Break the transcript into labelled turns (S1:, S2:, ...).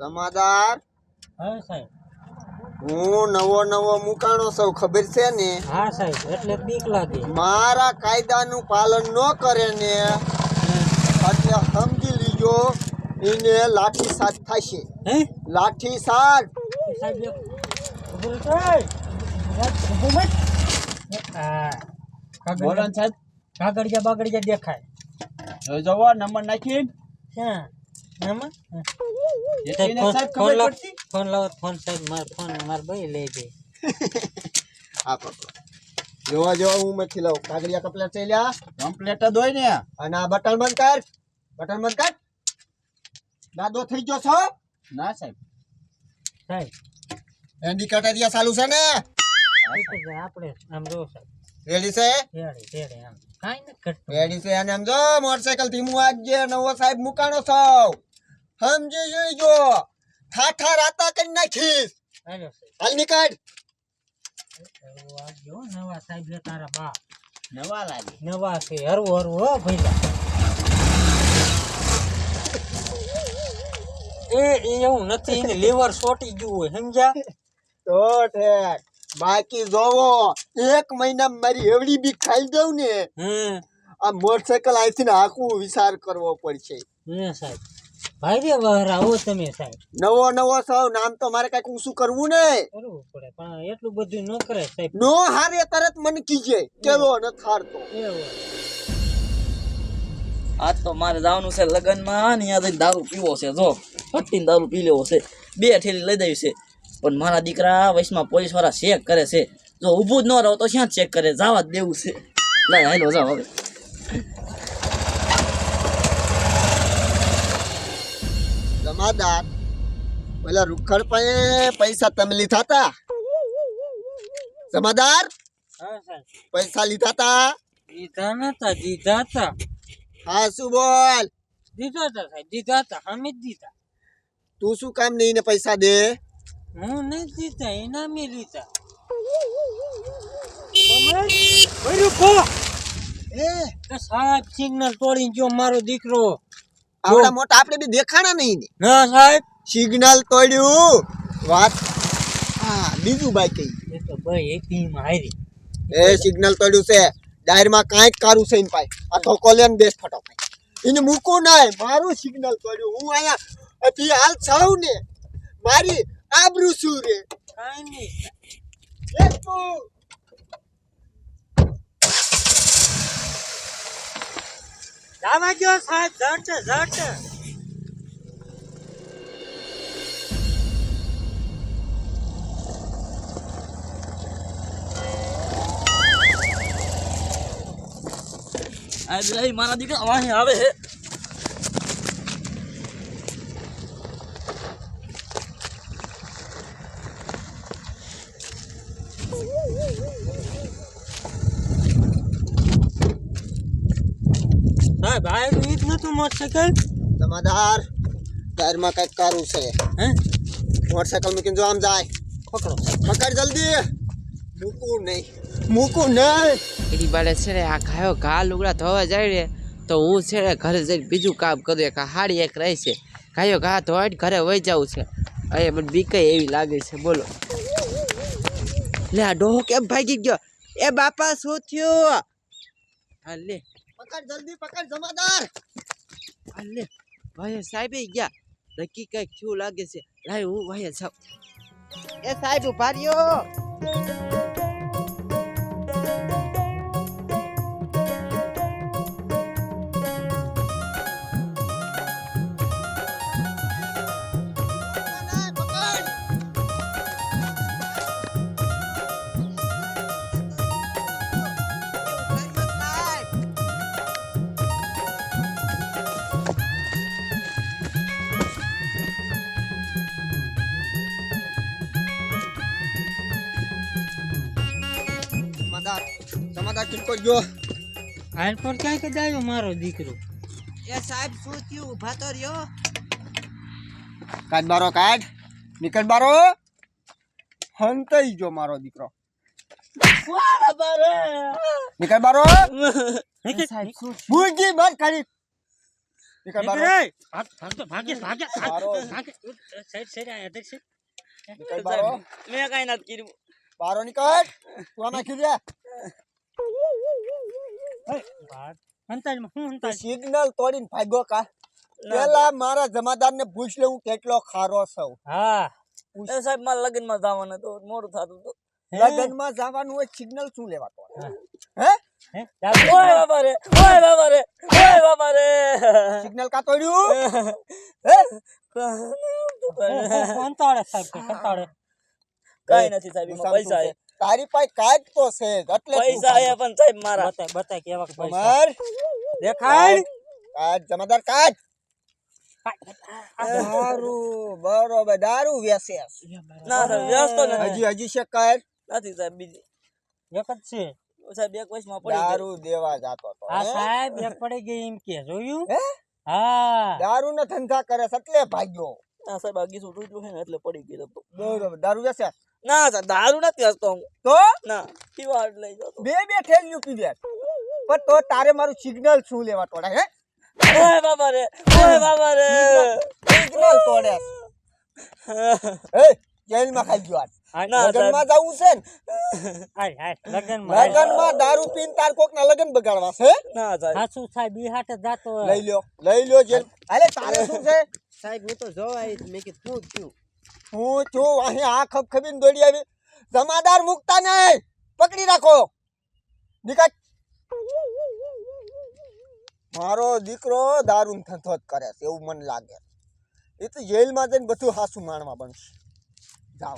S1: સમાદાર
S2: હા સાહેબ.
S1: હું નવો નવો મુકાણો સૌ ખબર છે ને?
S2: હા સાહેબ એટલે બીક લાગે.
S1: મારા કાયદાનું પાલન ન કરે ને એટલે સમજી લીજો એને લાઠી સાથ થશે.
S2: હે?
S1: લાઠી સાથ
S2: કાગળિયા
S3: સાહેબ.
S2: કાગળિયા બાગળિયા દેખાય.
S3: હવે જોવો નંબર
S2: નાખી હા. ફોન-
S3: સાહેબ
S2: ફોન
S3: ખબર
S2: લાવ
S3: પડતી?
S2: ફોન લાવો ફોન સાહેબ માર ફોન માર ભાઈ લઈ જાય.
S1: આ જોવા જોવા હું મથી લઉં. કાગળિયા કપલેટ છે લ્યા.
S3: કમ્પ્લેટ જ હોય ને
S1: અને આ બટન બંધ કર. બટન બંધ કર. દાદો થઈ ગયો છો?
S3: ના સાહેબ.
S2: સાહેબ.
S1: ઇન્ડિકેટર દિયા ચાલુ છે ને?
S2: એ તો જા આપણે આમ જો સાહેબ.
S1: રેડી છે?
S2: રેડી રેડી આમ. કાંઈ નથી ઘટતું
S1: રેડી છે અને આમ જો મોટરસાયકલથી હું આજે નવો સાહેબ મુકાણો છો. સમજી જોઈજો ઠાઠા રાતા કરી નાખીશ.
S2: હાલો
S1: નીકળ.
S2: નવા સાહેબ તારા બા.
S3: નવા લાગે.
S2: નવા છે હરવું હરવું હો ભાઈ એ એવું નથી એને લીવર સોટી ગયું હોય સમજ્યા?
S1: તો ઠેક. બાકી જોવો એક મહિના મારી એવડી બી ખાઈ દઉં ને
S2: હમ.
S1: આ મોટરસાયકલ અહીંથી ને આખું વિચાર કરવો પડશે.
S2: હે સાહેબ. ભાઈ રે આવો તમે સાહેબ.
S1: નવો નવો સૌ નામ તો મારે કંઈક ઊંચું કરવું ને.
S2: કરવું પડે પણ એટલું બધું ન કરે સાહેબ.
S1: નો હારે તરત મને કીજે કેવો ન થારતો.
S4: આજ તો મારે જવાનું છે લગ્નમાં ને યાદ દારૂ પીવો છે જો. ફટીને દારૂ પી લેવો છે. બે ઠેલી લઈ દેવી છે. પણ મારા દીકરા વયસમાં પોલીસવાળા ચેક કરે છે. જો ઊભું જ ન રહો તો ક્યાં ચેક કરે? જવા જ દેવું છે. લાય હાલો જાઓ હવે.
S1: જમાદાર પેલા રૂખડ પાસે પૈસા તમે લીધા તા જમાદાર પૈસા લીધા તા
S2: દીધા નતા દીધા હતા
S1: હા શું બોલ?
S2: દીધા હતા સાહેબ દીધા હતા અમે જ દીધા.
S1: તું શું કામ નહીં ને પૈસા દે?
S2: હું નહીં દીધા એના મેં લીધા.
S1: એ?
S2: સાહેબ સિગ્નલ તોડીને જો મારો દીકરો.
S1: આવડા મોટા આપણે બી દેખાણા નહીં ને.
S2: ના સાહેબ.
S1: સિગ્નલ તોડ્યું. વાત. હા બીજું ભાઈ કઈ
S2: એ તો ભાઈ એક ટીમ હારી.
S1: એ સિગ્નલ તોડ્યું છે. ડાયરમાં કાંઈક કારું છે ને પાસે આ તો કોલેન બેસ ભાઈ. એને મૂકું નાય. મારું સિગ્નલ તોડ્યું. હું અહીંયા અભી હાલ છાઉ ને. મારી આબરૂ શું રે.
S2: કાંઈ નહીં.
S1: એ તું
S2: જાવા ગયો સાહેબ ઝટ ઝટ
S4: આ બિલાઈ મારા દીકરા વાહે આવે છે
S2: સાહેબ આ ઈ જ નતું મોટરસાયકલ
S1: જમાદાર ટાયરમાં કંઈક કારું છે.
S2: હે?
S1: મોટરસાયકલ મૂકીને જો આમ જાય.
S2: પકડો.
S1: પકડ જલ્દી. મૂકું નહીં. મૂકું નહીં.
S5: એની બાળે છે ને આ ગાયો ઘા લુગડા ધોવા જાય ને તો હું છે ને ઘરે જઈને બીજું કામ કરું. એક હાડી એક રહી છે. ઘાયો ઘા ધોઈને ઘરે વહી જવું છે. અરે મને બીક એવી લાગે છે. બોલો. લે આ ડોહો કેમ ભાગી ગયો? એ બાપા શું થયું? હા લે.
S1: પકડ જલ્દી પકડ, જમાદાર.
S5: અલે ભાઈ સાહેબ ગયા. નક્કી કંઈક થયું લાગે છે. લાય, હું ભાઈ જાઉં. એ સાહેબ
S1: ઊભા જમાદાર કિલકો જો
S2: હાલ પર ક્યાં કદાયો મારો દીકરો.
S5: એ સાહેબ શું થયું? ઊભા તો રહ્યો.
S1: કાઢ બારો કાઢ. નીકળ બારો. હંતાઈ ગયો મારો દીકરો. નીકળ બારો.
S5: સાહેબ શું
S1: બુજી બાર કાઢી નીકળ બારો.
S2: નીકળ, ભાગ, ભાગ, ભાગે, ભાગે, ભાગે. સાઈડ, સાઈડ, આ અધર સાઈડ.
S1: નીકળ બારો.
S4: મેં કાંઈ નથી કર્યું.
S1: બારો નીકળ. તું આમાં ખીલ્યા
S2: ઓય, ભાગ. હંતાળમાં, હું હંતાળ?
S1: સિગ્નલ તોડીને ભાગ્યો કા. પેલા મારા જમાદારને પૂછ લે હું કેટલો ખારો છું.
S2: હા.
S4: સાહેબ મારા લગ્નમાં જવાનું તો મોડું થતું હતું.
S1: લગનમાં જવાનું હોય સિગ્નલ શું લેવા તો? હે.
S2: હે?
S4: ઓય બાબા રે ઓય બાબા રે ઓય બાબા રે
S1: સિગ્નલ કા તોડ્યું? હે?
S2: હંતાળે સાહેબ કે
S4: કઈ નથી સાહેબ પૈસા.
S1: તારી પાસે કાંઈક તો છે એટલે
S4: પૈસા આયા પણ સાહેબ મારા.
S2: બતાય બતાય કેવા પૈસા? દેખાય?
S1: કાઢ જમાદાર કાઢ દારૂ બરોબર દારૂ વેસે
S4: ના સાહેબ વ્યસ્ત નથી.
S1: હજી હજી છે કાઢ
S4: નથી સાહેબ બીજી.
S2: વખત છે.
S4: સાહેબ એક વર્ષમાં પડી
S1: દારૂ દેવા જાતો તો હા
S2: સાહેબ એક પડી ગઈ એમ કે જોયું?
S1: હા? દારૂ ના ધંધા કરે છે એટલે ભાગ્યો.
S4: ના સાહેબ આગી છૂટું તૂટ્યું છે ને એટલે પડી ગયો
S1: બરોબર દારૂ વેસે
S4: ના સર દારૂ નથી હસતો હું.
S1: તો?
S4: ના પીવાડ જ લઈ જતો.
S1: બે બે થેલીયું પીવે પણ તો તારે મારું સિગ્નલ શું લેવા તોડે હે?
S4: ઓય બાબા રે ઓય બાબા રે.
S1: સિગ્નલ તોડે. એ જેલમાં ખાઈ ગયો આજ.
S2: આ
S4: ના સાહેબ.
S1: લગનમાં જવું છે ને?
S2: આય આય લગનમાં.
S1: દારૂ પીન તાર કોક ના લગન બગાડવા છે
S4: ના સાહેબ.
S2: સાચું સાહેબ બી હાટે જાતો
S1: લઈ લ્યો લઈ લ્યો જેલ. અરે તારે શું છે?
S5: સાહેબ હું તો જોવા આવી હતી. મેં કીધું શું થયું
S1: હું છું, અહીં આ ખપ ખબીને દોડી આવી. જમાદાર મુકતા નહીં. પકડી રાખો. નીકળ. મારો દીકરો દારૂ ધંધો કરે છે, એવું મને લાગે એ તો જેલમાં જઈને બધું હાસું માણવા બનશે. જાઓ.